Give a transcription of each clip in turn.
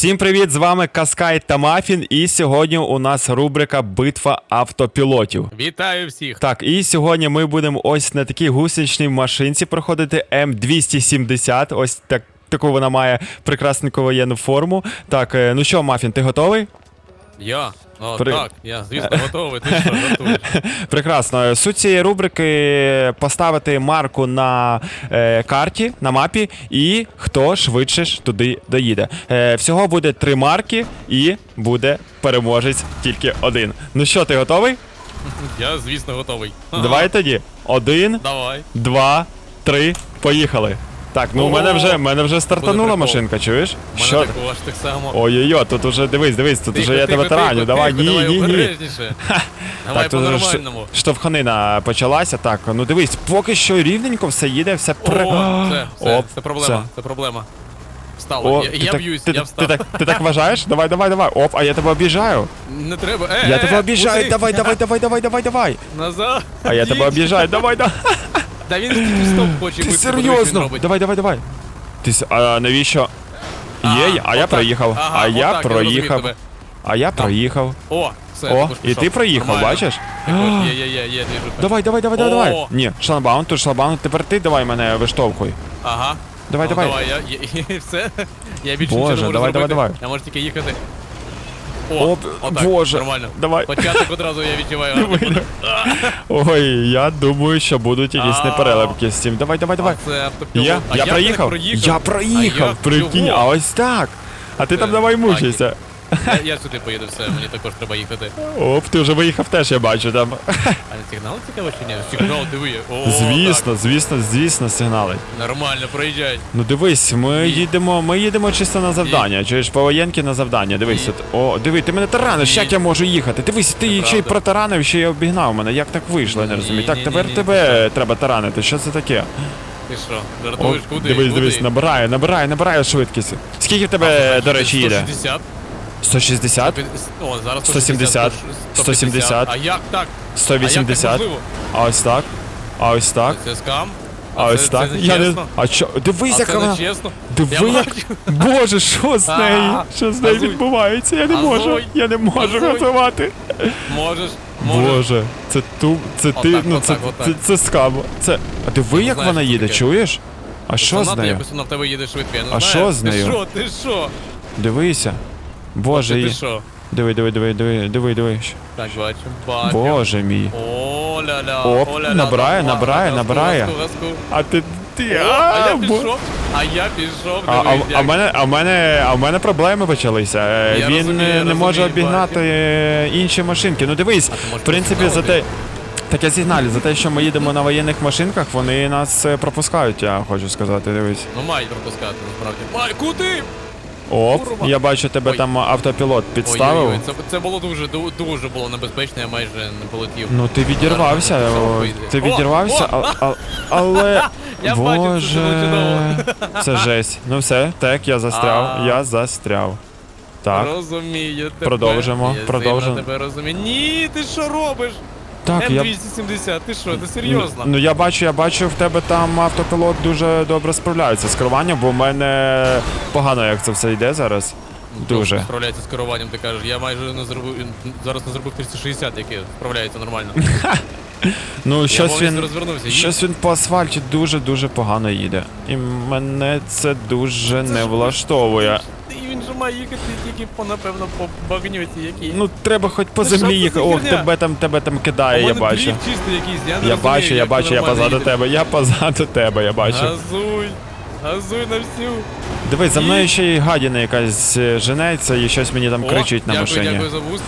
Всім привіт! З вами Каскай та Мафін. І сьогодні у нас рубрика Битва автопілотів. Вітаю всіх! Так, і сьогодні ми будемо ось на такій гусеничній машинці проходити М270. Ось так. Таку вона має прекрасну воєнну форму. Так, е, ну що, Мафін, ти готовий? Я? О, При- так, я, звісно, готовий. Ти що, готуєш? Прекрасно. Суть цієї рубрики поставити марку на е, карті, на мапі, і хто швидше ж туди доїде. Е, всього буде три марки, і буде переможець тільки один. Ну що, ти готовий? Я, звісно, готовий. Давай тоді. Один, Давай. два, три, поїхали. Так, ну у мене вже, мене вже стартанула прикол. машинка, чуєш? У мене Що? також так само. Ой-ой-ой, тут уже дивись, дивись, тут Тихо, уже я тихо, тебе тараню. Давай, тихо, ні, давай ні, ні. обережніше. Давай тут вже по-нормальному. штовханина почалася. Так, ну дивись, поки що рівненько все їде, все при... О, це, це, Оп, це проблема, це проблема. Встало, О, я, ти я так- б'юсь, ти, я ти, встав. так, ти так вважаєш? Давай, давай, давай. Оп, а я тебе об'їжджаю. Не треба. Е, Я е, тебе об'їжджаю. куди? Давай, давай, давай, давай, давай, давай. Назад. А я тебе Їдь. об'їжджаю. Давай, давай. Да він тільки стоп хоче Ти бити, подивись, він серйозно? робить. Давай, давай, давай. Ти с- а навіщо? Є, а я отак. проїхав. Ага, А я отак, проїхав. тебе. А я проїхав. О, все, О, також і пішов. ти проїхав, Нормально. бачиш? Також Є, є, є, є, двіжуха. Давай, давай, давай, давай, давай. О. Ні, шламбаун, тут шламбаун, тепер ти давай мене виштовхуй. Ага. Давай, ну, давай. давай, я, я, я, все. Я більше Боже, нічого не можу давай, давай, зробити. давай. Я можу тільки їхати. О, отак, Боже. нормально. Давай. Початок одразу я відчуваю. Ой, я думаю, що будуть якісь неперелепки з цим. Давай, давай, давай. Я, я проїхав. Я проїхав, прикинь, а ось так. А ти там давай баги. мучайся. Я, я сюди поїду, все, мені також треба їхати. Оп, ти вже виїхав теж, я бачу там. Сигнал цікаво чи ні? Сигнал диви. О, Звісно, звісно, звісно, сигнали. Нормально, проїжджай. Ну дивись, ми Ні. їдемо, ми їдемо чисто на завдання. Чуєш, по воєнки на завдання. Дивись, Ні. от. О, диви, ти мене тараниш, Ні. як я можу їхати? Дивись, ти ще й Неправда. протаранив, ще й обігнав мене. Як так вийшло, я не Ні, розумію. Так, ні, тепер ні, тебе треба таранити. Що це таке? Ти що, О, жартуєш, куди? дивись, куди? дивись, набирає, набирає, набирає швидкість. Скільки в тебе, до речі, їде? 160. 160? О, зараз 170, 170. А як так? 180. А ось так. А ось так. Це скам? А ось так. Я не. А що? Дивись, яка вона. Диви, як. Боже, що з нею? Що з нею відбувається? Я не можу. Я не можу газувати. Можеш. Боже, це ту. Це ти. Ну це це це скам. Це. А диви, як вона їде, чуєш? А що з нею? А знаю. що з нею? Ти що, ти що? Дивися. Боже, і... що? диви, диви, диви, диви, диви, диви. Так, бачу, бачу. Боже мій. О-ля-ля, Оп, о-ля-ля, набирає, нормально, набирає, газку, набирає. газку, газку. А ти. ти О, а я бо- пішов, а я пішов, А, а, а, як. в мене, а, в мене, а в мене проблеми почалися. Е, Я Він розумію, е, не може обігнати е, інші машинки. Ну дивись, в принципі, за те. Так я сигналі, за те, що ми їдемо на воєнних машинках, вони нас е, пропускають, я хочу сказати, дивись. Ну мають пропускати, насправді. Май, куди? Оп, Курва. я бачу, тебе Ой. там автопілот підставив. Ой-ой-ой, це, це було дуже, ду- дуже було небезпечно, я майже не полетів. Ну ти відірвався, Зараз о, вийде. ти О, відірвався, о! а, а, але. Я бачив, це було Боже, чудово. це жесть. Ну все, так, я застряв, А. я застряв. Так. Розумію тебе. Продовжимо, Я продовжимо. тебе розумію. Ні, ти що робиш? Так, я М270, ти що, ти серйозно? Ну я бачу, я бачу, в тебе там автопілот дуже добре справляється з керуванням, бо в мене погано як це все йде зараз. Дуже. Добре Справляється з керуванням, ти кажеш. Я майже не зробив, зараз не зробив 360, який справляється нормально. Ну, щось він. Щось він по асфальті дуже-дуже погано їде. І мене це дуже не влаштовує. Він їхати тільки по, напевно, по багнюці, якій. Ну, треба хоч по Та що землі це за їхати. Ох, херня? тебе там тебе там кидає, я бачу. чистий якийсь, я не Я розумію, бачу, я як бачу, я нормально позаду їде. тебе, я позаду тебе, я бачу. Газуй, газуй на всю. Дивись, за мною ще й гадіна якась е, женеться і щось мені там О, кричить на дякую, машині. Дякую за буст.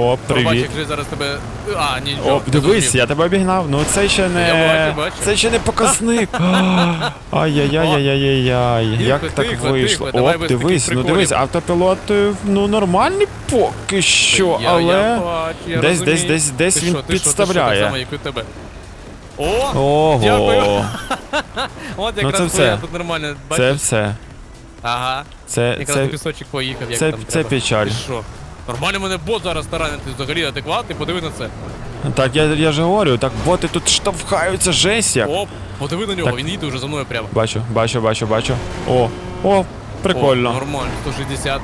О, Пробач, привіт. як же зараз тебе. А, ні, О, дивись, я тебе обігнав. Ну це ще не. Бачу, бачу. Це ще не показник. Ай-яй-яй-яй-яй-яй. Як Тихо, так тихо, вийшло? давай О, без дивись, ну дивись, автопілот е, ну нормальний поки що, я, але. я бачу, я десь- розумію. десь- десь- десь Ти він що, ти що, ти що, підставляє. так само, як і у тебе. О, Ого, Дякую. от Ну, якраз це твоя все. тут нормально, це бачиш? все. Ага, Це, якраз це, на пісочок поїхав, як це, там це треба. печаль. Ти що? Нормально мене бот зараз таранить, взагалі адекватний, подиви на це. Так, я, я ж говорю, так боти тут штовхаються, жесть як. Оп, подиви на нього, Так. він їде вже за мною прямо. Бачу, бачу, бачу, бачу. О, о, О, прикольно. нормально, 160.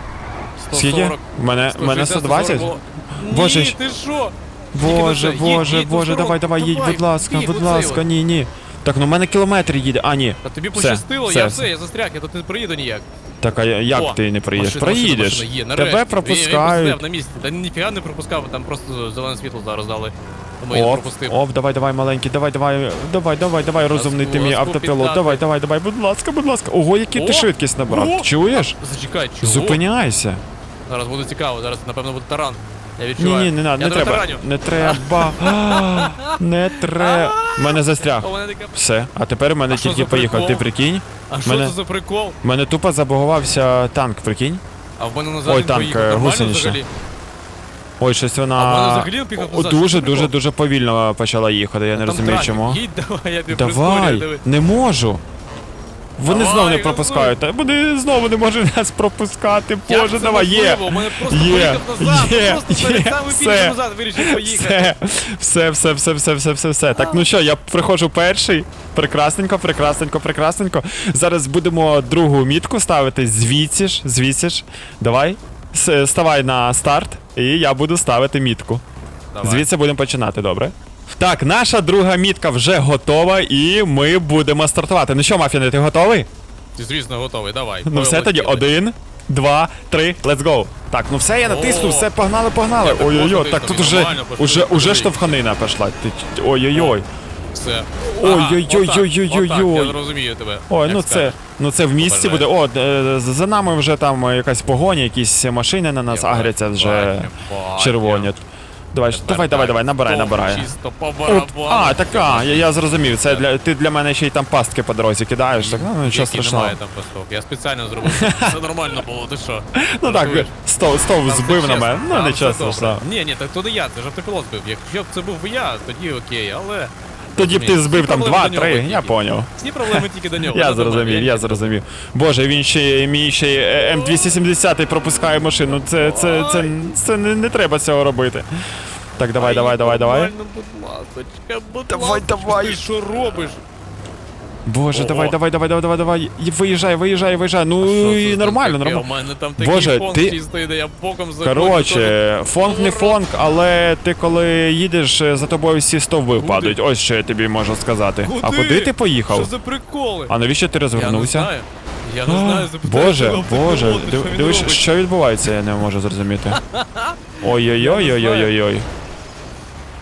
Скільки? 140. В мене, в мене 120? було. Боже, Ні, ти що? Боже. Їдь, боже, їдь, боже, ну, давай, давай, їдь, будь ласка, будь ласка, ні, ні. Так, ну в мене кілометр їде. А, ні. А тобі Все, пощастило, все, я все. я застряг, я тут не проїду ніяк. Так, а як О, ти не приїдеш? машина, Проїдеш. машина, машина є, нарешті. Тебе Він- я пропускають. на місці. Та ніфіга не пропускав, там просто зелене світло зараз дали. Тому я Оп, пропустив. оп, давай, давай, маленький, давай, давай, давай, давай, давай, розумний ти мій ласку автопілот. піддати. Давай, давай, давай, будь ласка, будь ласка. Ого, який ти О! швидкість набрав. О! Чуєш? Зачекай, чого? Зупиняйся. Зараз буде цікаво, зараз напевно буде таран. Я Ні, відчуваю. ні, не надо, я не тебе треба. тараню. Не треба. А, Не треба. Мене застряг. А у мене така... Все, а тепер в мене що тільки за поїхав. Ти прикол? прикинь? А що Мене- це за прикол? В мене тупо забагувався танк, прикинь. А в мене назад Ой, він танк, поїхав. е, Нормально взагалі? Ой, щось А вона взагалі він піхав назад, що дуже, за дуже, прикол? дуже повільно почала їхати. Я не Там розумію чому. Їдь, давай, я тобі Давай, не можу. Вони знову не пропускають. Та Вони знову не можуть нас пропускати. Боже, давай, є. У мене просто Є, поїхав назад, є, просто перед є, самим все. назад вирішив поїхати. Все, все, все, все, все, все, все, все. Так, ну що, я приходжу перший. Прекрасненько, прекрасненько, прекрасненько. Зараз будемо другу мітку ставити. Звідси ж, звідси ж. Давай. С- Ставай на старт, і я буду ставити мітку. Давай. Звідси будемо починати, добре? Так, наша друга мітка вже готова, і ми будемо стартувати. Ну що, Мафіни, ти готовий? Звісно, готовий, давай. Ну все тоді, один, два, три, let's go. Так, ну все, я натиснув, все, погнали, погнали. Ой-ой-ой, так тут тиснув, уже, уже, уже штовханина пішла. Ой-ой-ой. Все. Ой-ой-ой-ой-ой-ой-ой. Я розумію тебе. Ой, ну це, ну це в місті буде. О, е, за нами вже там якась погоня, якісь машини на нас агряться вже червоні. Давай, Тепер давай, давай, давай, набирай, набирай. Чисто по барабану. а, така, я, я зрозумів. Це для ти для мене ще й там пастки по дорозі кидаєш, так ну нічого Які страшного. Немає там пасток. Я спеціально зробив. Все нормально було, ти що? Ну так, Жартуєш? стов, стов Там все збив на чесно, мене. Ну там нічого все добре. страшного. Ні, ні, так то не я, це ж автопілот збив. Якщо б це був я, тоді окей, але. Тоді б ти збив там проблеми до нього два-три, тільки. я поняв. Всі проблеми тільки до нього. Я зрозумів, я зрозумів. Боже, він ще мій ще й, е, М270 пропускає машину. Це, це, це, це не, не треба цього робити. Так, давай, давай, давай, давай. нормально, будь ласочка, будь Давай, ласочка, давай. Ти що робиш? Боже, давай, давай, давай, давай, давай, давай. Виїжджай, виїжджай, виїжджай. Ну і нормально, нормально. У мене там такий Боже, фон ти- чистий, де я боком заходжу. Коротше, фонк не фонк, але ти коли їдеш, е, за тобою всі стовби падають. Ось що я тобі можу сказати. А куди ти Що поїхав? за приколи? А навіщо ти Я не розвернувся? знаю. Я не знаю, запитаю Боже, боже, що дивись, що відбувається, я не можу зрозуміти. Ой-ой-ой-ой-ой-ой.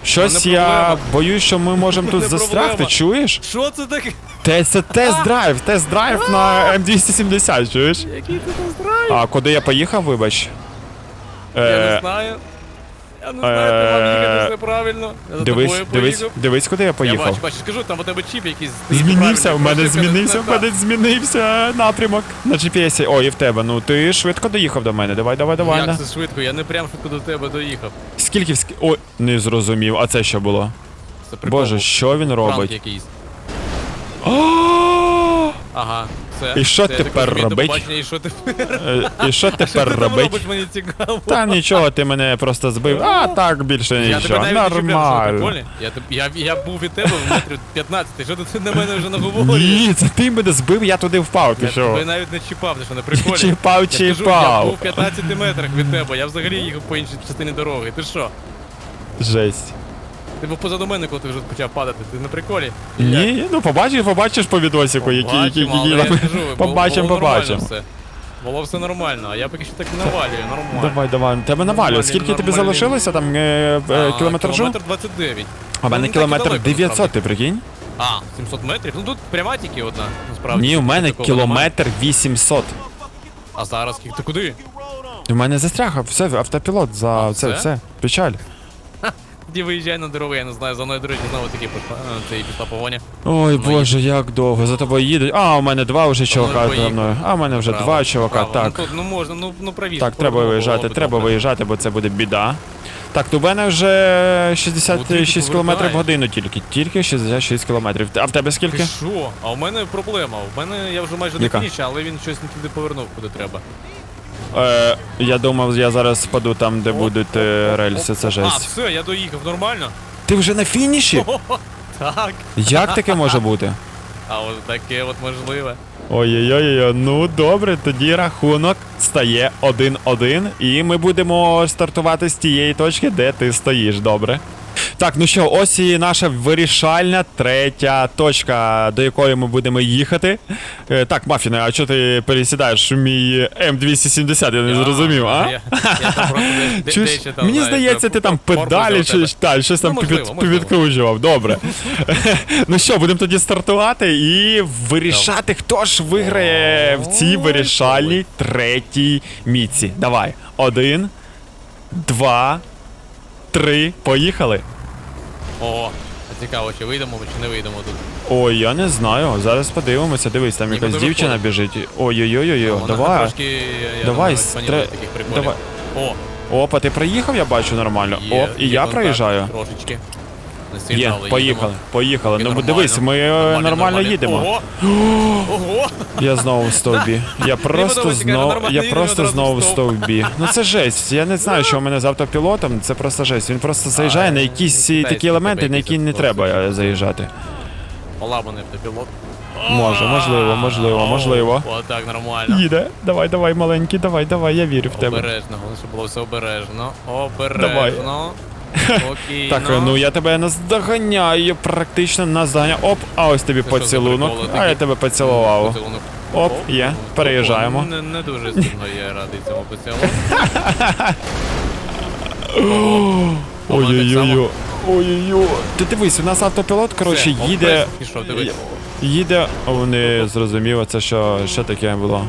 Щось Мене я проблема. боюсь, що ми можемо тут Мене застрягти, проблема. чуєш? Що це таке? Те, це тест-драйв, тест-драйв на М270, чуєш? Який ти там здрав? А куди я поїхав, вибач? Я не Е, знаю. Я не знаю, ти вам їхати е, все правильно. Я за дивись, тобою дивись, поїхав. дивись, куди я Я поїхав. бачу, бачу, скажу, там у тебе чіп якийсь. Змінився, в мене змінився, в мене змінився напрямок на GPS. Ой, і в тебе. Ну ти швидко доїхав до мене. Давай, давай, давай. на. Як це швидко? Я не прям швидко до тебе доїхав. Скільки вск... О, не зрозумів. А це що було? Це прикол Боже, що він Пранк робить? якийсь. О! Ага, все. І що Все, я так тепер розумію, до робить? побачення, І що тепер? Е, І що Що ти тепер там робить? робиш, мені цікаво. Та нічого, ти мене просто збив. А так більше Я тебе нічого. навіть не чіпляв, що Нормально. Я, я, я був від тебе в метрі 15, що ти на мене вже наговорюєш? Ні, це ти мене збив, я туди впав. Ти Я що? тебе навіть не чіпав, ти що не прикольно. Чіпав, Я кажу, я чіпав. був в 15 метрах від тебе, я взагалі їхав по іншій частині дороги. Ти що? Жесть. Ти був позаду мене, коли ти вже почав падати. Ти на приколі? Ні, ну побачиш, побачиш по відосику, який, Побачимо, але який там. Побачимо, побачимо. все. Було все нормально, а я поки що так навалюю, нормально. Давай, давай, тебе навалює. Скільки тобі залишилося там е, е, кілометражу? Кілометр 29. А в мене Ну, і кілометр 900, насправді. ти прикинь? А, 700 метрів? Ну тут пряма тільки одна, насправді. Ні, у мене кілометр 800. А зараз? Ти куди? У мене застряг, все, автопілот за А, це, все? все, печаль. Тоді виїжджай на дорогу, я не знаю, за мною, до знову таки пішла, це і пішла погоня. Ой, Ну, боже, як довго, за тобою їдуть. А, у мене два вже чувака за мною. А, у мене вже Право, два чувака, право. так. Ну, тут, ну можна, ну, ну правіше. Так, треба виїжджати, треба виїжджати, бо це буде біда. Так, то в мене вже 66 км в годину тільки. Тільки 66 км. А в тебе Ти скільки? що? А у мене проблема. У мене я вже майже на фініші, але він щось не туди повернув, куди треба. Е, я думав, я зараз спаду там, де будуть е, рельси, це А, жесть. все, я доїхав, нормально. Ти вже на фініші? Так. Як таке може бути? А от таке от можливе. Ой-ой-ой, ну добре, тоді рахунок стає 1-1, і ми будемо стартувати з тієї точки, де ти стоїш, добре. Так, ну що, ось і наша вирішальна третя точка, до якої ми будемо їхати. Е, так, Мафіне, а чого ти пересідаєш в мій М270, я не зрозумів, а? Чуєш, мені здається, ти там педалі чи та, щось там Ну, повідкручував. Добре. ну що, будемо тоді стартувати і вирішати, хто ж виграє в цій вирішальній третій міці. Давай. Один, два, три. Поїхали. О, а цікаво, чи вийдемо чи не вийдемо тут. Ой, я не знаю. Зараз подивимося. Дивись, там якась дівчина біжить. Ой-ой-ой, ой давай. Трошки, я Давай, думаю, стр... таких приколів. давай. О, Опа, ти проїхав, я бачу нормально. є, Оп, і є я контакт проїжджаю. Трошечки. Не Є, але поїхали, їдемо. поїхали. Ну нормально. дивись, ми е, нормально їдемо. Ого! Ого! Я знову в стовбі. Я просто подобається, Я просто одразу знову в в стовп. стовбі. Ну це жесть. Я не знаю, що у мене з автопілотом. Це просто жесть. Він просто заїжджає на якісь такі елементи, на які не треба е, заїжджати. Поламаний автопілот. Може, можливо, можливо, можливо. О, так, нормально. Їде. Давай, давай, маленький, давай, давай, я вірю в тебе. Обережно, головне, щоб було все обережно. Обережно. Окей. Так, ну я тебе наздоганяю, практично наздоганяю. Оп, а ось тобі Це що за поцілунок. приколи А я тебе поцілував. Поцілунок. Оп, є, переїжджаємо. Не, не дуже сильно я радий цьому поцілунку. Ой-ой-ой. Ой-ой-ой. Ти дивись, у нас автопілот, коротше, Все, їде. пішов, дивись. Їде. О, не зрозуміло, це що, що таке було?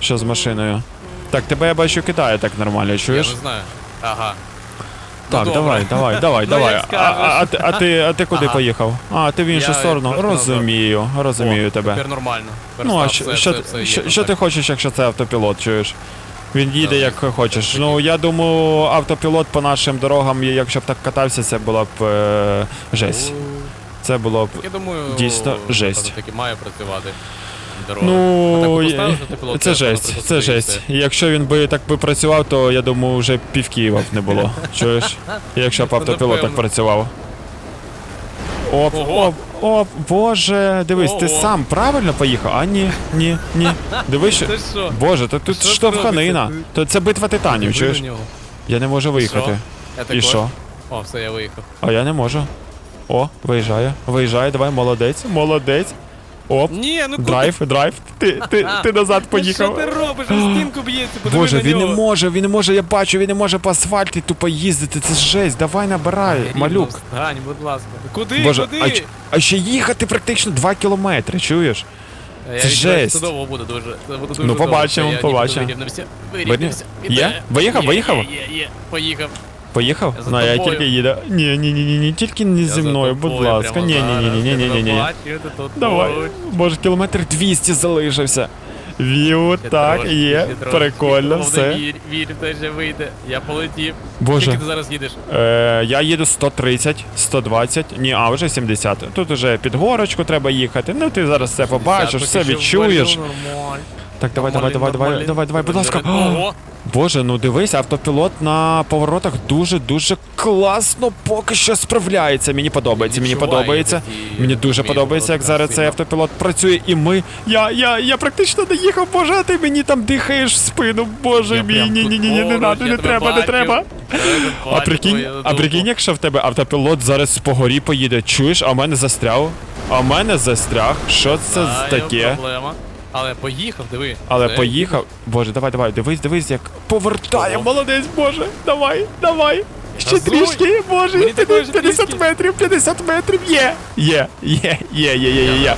Що з машиною? Так, тебе я бачу кидає так нормально, Я чуєш? не знаю. Ага. Так, Ну, давай, давай, давай, Ну, давай. як А, скажеш. а, а, ти- а ти, а ти куди Ага. поїхав? А, ти в іншу Я сторону. назад. Розумію, розумію О, тебе. Тепер нормально. Ну, а що, все, що, все, ти- все є що, там так. хочеш, якщо це автопілот, чуєш? Він їде як хочеш. Ну, я думаю, автопілот по нашим дорогам, якщо б так катався, це була б е, жесть. Це було б. Я думаю, Дійсно, жесть. таки має працювати. Дорога. Ну, поставиш автопілот, це жесть, це жесть. Якщо він би так би працював, то я думаю, вже пів Києва б не було. Чуєш? Якщо б автопілот так працював. Оп, Ого. оп, оп, боже, дивись, ти сам правильно поїхав? А ні, ні, ні. Дивись, що. Боже, то тут штовханина. То це битва титанів, чуєш? Я не можу виїхати. І що? О, все, я виїхав. А я не можу. О, виїжджає. Виїжджає, давай, молодець, молодець. Оп. Ні, ну куди? Драйв, драйв. Ти, ти, ти назад Ну, Що ти робиш? На стінку б'ється, подиви Боже, на він не може, він не може, я бачу, він не може по асфальті тупо їздити. Це жесть, давай набирай, Рівно малюк. Встань, будь ласка. Куди, Боже, куди? а, ч- а ще їхати практично 2 кілометри, чуєш? Я це відчуваю, жесть. Це довго буде дуже. Це буде дуже Ну, довго. побачимо, Я побачимо. Вирівнявся. Вирівнявся. Є? Виїхав, Є, виїхав? Є, є, є. Поїхав. Поїхав? Я за Ну, я тобою. тільки їду. Ні, ні, ні, ні, ні, тільки не зі мною, будь ласка. Ні, ні, ні, ні, ні, ні, ні, Давай. Боже, кілометр 200 залишився. Віу, так, є, прикольно, все. Вір, вір, в те, що вийде. Я полетів. Боже. Скільки ти зараз їдеш? Е, я їду 130, 120, ні, а вже 70. Тут уже під горочку треба їхати. Ну ти зараз все побачиш, все відчуєш. нормально. Так, давай, давай, давай, давай, давай, давай, будь ласка. Ого. Боже, ну дивись, автопілот на поворотах дуже-дуже класно поки що справляється. Мені подобається, мені подобається. Мені дуже подобається, як зараз цей автопілот працює, і ми. Я, я, я практично доїхав, боже, а ти мені там дихаєш в спину. Боже мій, ні-ні-ні, ні, не надо, не треба, не треба. А прикинь, а прикинь, якщо в тебе автопілот зараз по горі поїде, чуєш, а в мене застряв. А в мене застряг. Що це таке? Але поїхав, диви. Але Це- поїхав. Боже, давай, давай, дивись, дивись, як повертає. Ого. Молодець, Боже. Давай, давай. Ще Газуй. трішки, Боже, Мені також 50 трішки. метрів, 50 метрів. Є. Є, є, є, є, є, є, є.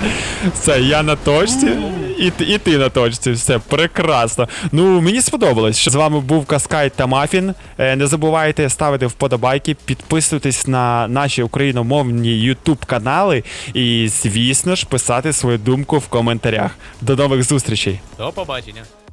Все, я на точці. І, і ти на точці. Все, прекрасно. Ну, мені сподобалось. що З вами був Каскай та Мафін. Е, Не забувайте ставити вподобайки, підписуйтесь на наші україномовні YouTube канали і, звісно ж, писати свою думку в коментарях. До нових зустрічей. До побачення.